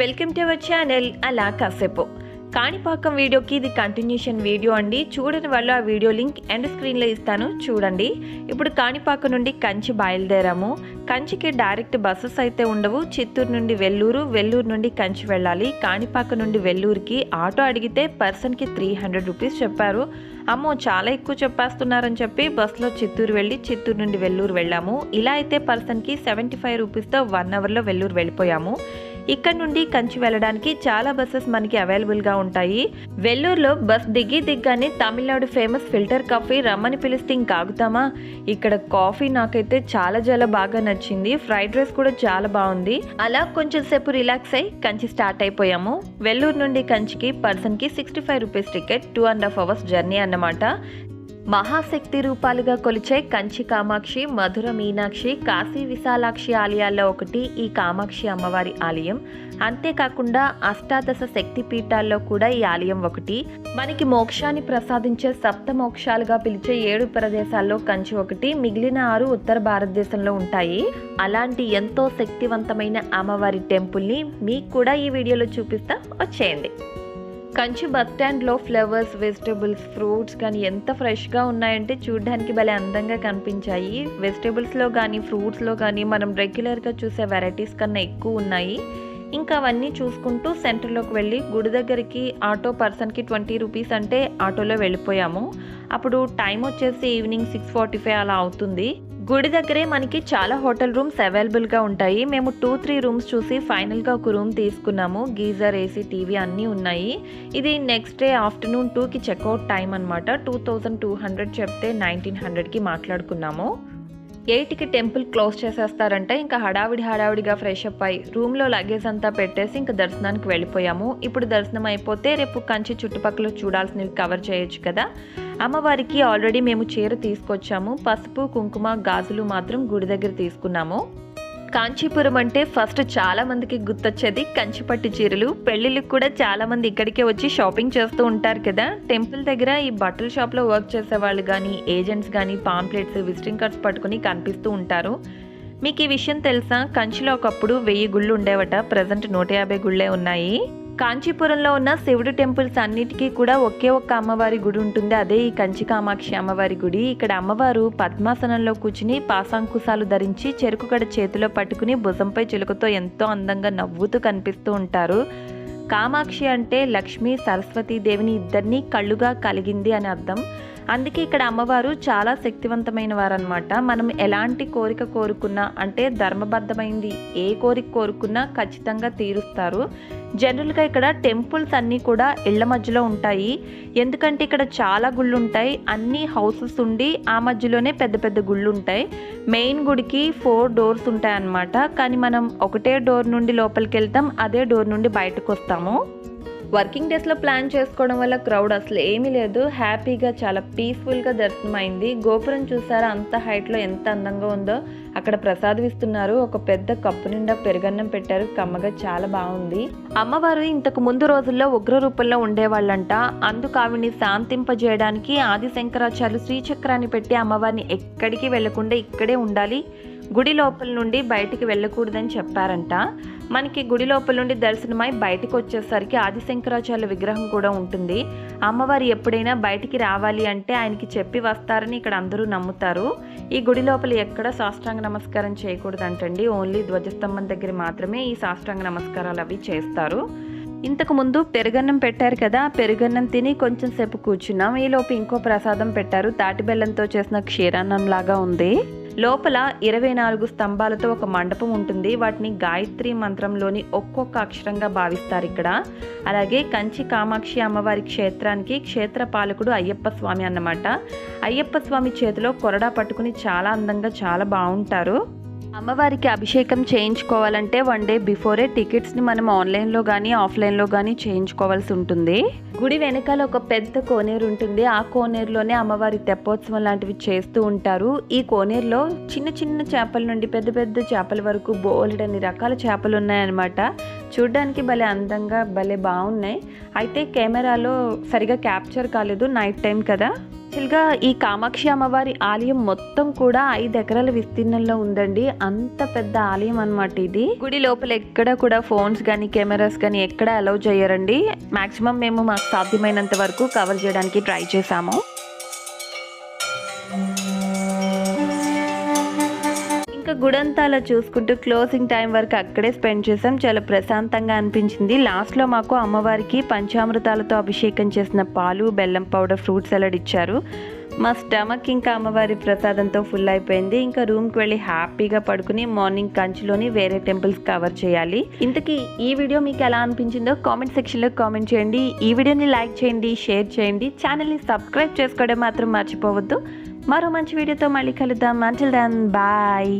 Welcome to our channel అలా కాసేపు. కాణిపాకం వీడియోకి ఇది కంటిన్యూషన్ వీడియో అండి. చూడని వాళ్ళు ఆ వీడియో లింక్ ఎండ్ స్క్రీన్లో ఇస్తాను. చూడండి. ఇప్పుడు కాణిపాకం నుండి కంచి బయలుదేరాము. కంచికి డైరెక్ట్ బస్సెస్ అయితే ఉండవు. చిత్తూరు నుండి వెల్లూరు వెల్లూరు నుండి కంచి వెళ్ళాలి. కాణిపాకం నుండి వెల్లూరుకి ఆటో అడిగితే పర్సన్కి త్రీ హండ్రెడ్ రూపీస్ చెప్పారు. అమ్మో చాలా ఎక్కువ చెప్పేస్తున్నారని చెప్పి బస్సులో చిత్తూరు వెళ్ళి చిత్తూరు నుండి వెల్లూరు వెళ్ళాము. ఇలా అయితే పర్సన్కి సెవెంటీ ఫైవ్ రూపీస్తో వన్ అవర్లో వెల్లూరు వెళ్ళిపోయాము. ఇక్కడ నుండి కంచి వెళ్ళడానికి చాలా బస్సెస్ మనకి అవైలబుల్గా ఉంటాయి. వెల్లూరులో బస్ దిగి దిగ్గానే తమిళనాడు ఫేమస్ ఫిల్టర్ కాఫీ రమ్మని పిలిస్తే ఇంకాగుతామా ఇక్కడ కాఫీ నాకైతే చాలా చాలా బాగా నచ్చింది. ఫ్రైడ్ రైస్ కూడా చాలా బాగుంది. అలా కొంచెం సేపు రిలాక్స్ అయ్యి కంచి స్టార్ట్ అయిపోయాము. వెల్లూరు నుండి కంచికి పర్సన్కి sixty five rupees ticket two and half hours journey అన్నమాట. మహాశక్తి రూపాలుగా కొలిచే కంచి కామాక్షి మధుర మీనాక్షి కాశీ విశాలాక్షి ఆలయాల్లో ఒకటి ఈ కామాక్షి అమ్మవారి ఆలయం. అంతేకాకుండా అష్టాదశ శక్తి పీఠాల్లో కూడా ఈ ఆలయం ఒకటి. మనకి మోక్షాన్ని ప్రసాదించే సప్త మోక్షాలుగా పిలిచే ఏడు ప్రదేశాల్లో కంచి ఒకటి మిగిలిన ఆరు ఉత్తర భారతదేశంలో ఉంటాయి. అలాంటి ఎంతో శక్తివంతమైన అమ్మవారి టెంపుల్ని మీకు కూడా ఈ వీడియోలో చూపిస్తా వచ్చేయండి. కంచి బస్ స్టాండ్లో ఫ్లవర్స్ వెజిటేబుల్స్ ఫ్రూట్స్ కానీ ఎంత ఫ్రెష్గా ఉన్నాయంటే చూడడానికి భలే అందంగా కనిపించాయి. వెజిటేబుల్స్లో కానీ ఫ్రూట్స్లో కానీ మనం రెగ్యులర్గా చూసే వెరైటీస్ కన్నా ఎక్కువ ఉన్నాయి. ఇంకా అవన్నీ చూసుకుంటూ సెంటర్లోకి వెళ్ళి గుడి దగ్గరికి ఆటో పర్సన్కి ట్వంటీ రూపీస్ అంటే ఆటోలో వెళ్ళిపోయాము. అప్పుడు టైం వచ్చేసి ఈవినింగ్ సిక్స్ ఫార్టీ ఫైవ్ అలా అవుతుంది. గుడి దగ్గరే మనకి చాలా హోటల్ రూమ్స్ అవైలబుల్గా ఉంటాయి. మేము టూ త్రీ రూమ్స్ చూసి ఫైనల్గా ఒక రూమ్ తీసుకున్నాము. గీజర్ ఏసీ టీవీ అన్నీ ఉన్నాయి. ఇది నెక్స్ట్ డే ఆఫ్టర్నూన్ టూకి చెక్అవుట్ టైం అనమాట టూ థౌజండ్ టూ హండ్రెడ్ చెప్తే నైన్టీన్ హండ్రెడ్కి మాట్లాడుకున్నాము. ఎయిట్కి టెంపుల్ క్లోజ్ చేసేస్తారంటే. ఇంకా హడావిడి హడావిడిగా ఫ్రెష్ అప్ అయ్యి రూమ్లో లగేజ్ అంతా పెట్టేసి ఇంకా దర్శనానికి వెళ్ళిపోయాము. ఇప్పుడు దర్శనం అయిపోతే రేపు కంచి చుట్టుపక్కల చూడాల్సినవి కవర్ చేయొచ్చు కదా. అమ్మవారికి ఆల్రెడీ మేము చీర తీసుకొచ్చాము. పసుపు కుంకుమ గాజులు మాత్రం గుడి దగ్గర తీసుకున్నాము. కాంచీపురం అంటే ఫస్ట్ చాలా మందికి గుర్తొచ్చేది కంచిపట్టు చీరలు. పెళ్ళిళ్ళకి కూడా చాలా మంది ఇక్కడికే వచ్చి షాపింగ్ చేస్తూ ఉంటారు కదా. టెంపుల్ దగ్గర ఈ బట్టల షాప్లో వర్క్ చేసే వాళ్ళు కానీ ఏజెంట్స్ కానీ పాంప్లెట్స్ విజిటింగ్ కార్డ్స్ పట్టుకుని కనిపిస్తూ ఉంటారు. మీకు ఈ విషయం తెలుసా? కంచిలో ఒకప్పుడు వెయ్యి గుళ్ళు ఉండేవట. ప్రజెంట్ నూట యాభై గుళ్ళే ఉన్నాయి. కాంచీపురంలో ఉన్న శివుడు టెంపుల్స్ అన్నిటికీ కూడా ఒకే ఒక్క అమ్మవారి గుడి ఉంటుంది. అదే ఈ కంచి కామాక్షి అమ్మవారి గుడి. ఇక్కడ అమ్మవారు పద్మాసనంలో కూర్చుని పాసాంకుశాలు ధరించి చెరుకు గడ చేతిలో పట్టుకుని భుజంపై చిలుకతో ఎంతో అందంగా నవ్వుతూ కనిపిస్తూ ఉంటారు. కామాక్షి అంటే లక్ష్మి సరస్వతీదేవిని ఇద్దరిని కళ్ళుగా కలిగింది అని అర్థం. అందుకే ఇక్కడ అమ్మవారు చాలా శక్తివంతమైన వారనమాట మనం ఎలాంటి కోరిక కోరుకున్నా అంటే ధర్మబద్ధమైంది ఏ కోరిక కోరుకున్నా ఖచ్చితంగా తీరుస్తారు. జనరల్గా ఇక్కడ టెంపుల్స్ అన్నీ కూడా ఇళ్ళ మధ్యలో ఉంటాయి. ఎందుకంటే ఇక్కడ చాలా గుళ్ళు ఉంటాయి అన్ని హౌసెస్ ఉండి ఆ మధ్యలోనే పెద్ద పెద్ద గుళ్ళు ఉంటాయి మెయిన్ గుడికి ఫోర్ డోర్స్ ఉంటాయి అన్నమాట కానీ మనం ఒకటే డోర్ నుండి లోపలికి వెళ్తాం అదే డోర్ నుండి బయటకు వస్తాము వర్కింగ్ డేస్లో ప్లాన్ చేసుకోవడం వల్ల క్రౌడ్ అసలు ఏమీ లేదు. హ్యాపీగా చాలా పీస్ఫుల్గా దర్శనం అయింది. గోపురం చూసారా? అంత హైట్లో ఎంత అందంగా ఉందో. అక్కడ ప్రసాదం ఇస్తున్నారు. ఒక పెద్ద కప్పు నిండా పెరుగన్నం పెట్టారు. కమ్మగా చాలా బాగుంది. అమ్మవారు ఇంతకు ముందు రోజుల్లో ఉగ్ర రూపంలో ఉండేవాళ్ళంట. అందుకు ఆవిడ్ని శాంతింపజేయడానికి ఆది శంకరాచార్యులు శ్రీచక్రాన్ని పెట్టి అమ్మవారిని ఎక్కడికి వెళ్ళకుండా ఇక్కడే ఉండాలి. గుడి లోపల నుండి బయటికి వెళ్ళకూడదని చెప్పారంట. మనకి గుడి లోపల నుండి దర్శనమై బయటకు వచ్చేసరికి ఆదిశంకరాచార్య విగ్రహం కూడా ఉంటుంది. అమ్మవారు ఎప్పుడైనా బయటికి రావాలి అంటే ఆయనకి చెప్పి వస్తారని ఇక్కడ అందరూ నమ్ముతారు. ఈ గుడి లోపల ఎక్కడ సాష్టాంగ నమస్కారం చేయకూడదంటండి. ఓన్లీ ధ్వజస్తంభం దగ్గర మాత్రమే ఈ సాష్టాంగ నమస్కారాలు అవి చేస్తారు. ఇంతకు ముందు పెరుగన్నం పెట్టారు కదా పెరుగన్నం తిని కొంచెం సేపు కూర్చున్నాం. ఈలోపు ఇంకో ప్రసాదం పెట్టారు. తాటి బెల్లంతో చేసిన క్షీరాన్నం లాగా ఉంది. లోపల ఇరవై నాలుగు స్తంభాలతో ఒక మండపం ఉంటుంది. వాటిని గాయత్రి మంత్రంలోని ఒక్కొక్క అక్షరంగా భావిస్తారు ఇక్కడ. అలాగే కంచి కామాక్షి అమ్మవారి క్షేత్రానికి క్షేత్ర పాలకుడు అయ్యప్ప స్వామి అన్నమాట. అయ్యప్ప స్వామి చేతిలో కొరడా పట్టుకుని చాలా అందంగా చాలా బాగుంటారు. అమ్మవారికి అభిషేకం చేయించుకోవాలంటే వన్ డే బిఫోరే టికెట్స్ని మనం ఆన్లైన్లో కానీ ఆఫ్లైన్లో కానీ చేయించుకోవాల్సి ఉంటుంది. గుడి వెనకాల ఒక పెద్ద కోనేరు ఉంటుంది. ఆ కోనేరులోనే అమ్మవారి తెప్పోత్సవం లాంటివి చేస్తూ ఉంటారు. ఈ కోనేరులో చిన్న చిన్న చేపల నుండి పెద్ద పెద్ద చేపల వరకు బోలెడన్ని రకాల చేపలు ఉన్నాయన్నమాట. చూడ్డానికి భలే అందంగా భలే బాగున్నాయి. అయితే కెమెరాలో సరిగా క్యాప్చర్ కాలేదు. నైట్ టైం కదా. యాక్చువల్గా ఈ కామాక్షి అమ్మవారి ఆలయం మొత్తం కూడా ఐదు ఎకరాల విస్తీర్ణంలో ఉందండి. అంత పెద్ద ఆలయం అనమాట ఇది. గుడి లోపల ఎక్కడ కూడా ఫోన్స్ కానీ కెమెరాస్ కానీ ఎక్కడ అలౌ చేయరండి. మాక్సిమం మేము మాకు సాధ్యమైనంత వరకు కవర్ చేయడానికి ట్రై చేశాము. గుడంతా అలా చూసుకుంటూ క్లోజింగ్ టైం వరకు అక్కడే స్పెండ్ చేసాం చాలా ప్రశాంతంగా అనిపించింది. లాస్ట్లో మాకు అమ్మవారికి పంచామృతాలతో అభిషేకం చేసిన పాలు బెల్లం పౌడర్ ఫ్రూట్ సలాడ్ ఇచ్చారు. మా స్టమక్ ఇంకా అమ్మవారి ప్రసాదంతో ఫుల్ అయిపోయింది. ఇంకా రూమ్కి వెళ్ళి హ్యాపీగా పడుకుని మార్నింగ్ కంచిలోని వేరే టెంపుల్స్ కవర్ చేయాలి. ఇంతకీ ఈ వీడియో మీకు ఎలా అనిపించిందో కామెంట్ సెక్షన్లో కామెంట్ చేయండి. ఈ వీడియోని లైక్ చేయండి షేర్ చేయండి. ఛానల్ని సబ్స్క్రైబ్ చేసుకోవడం మాత్రం మర్చిపోవద్దు. మరో మంచి వీడియోతో మళ్ళీ కలుద్దాం. అంటిల్ దాన్ బాయ్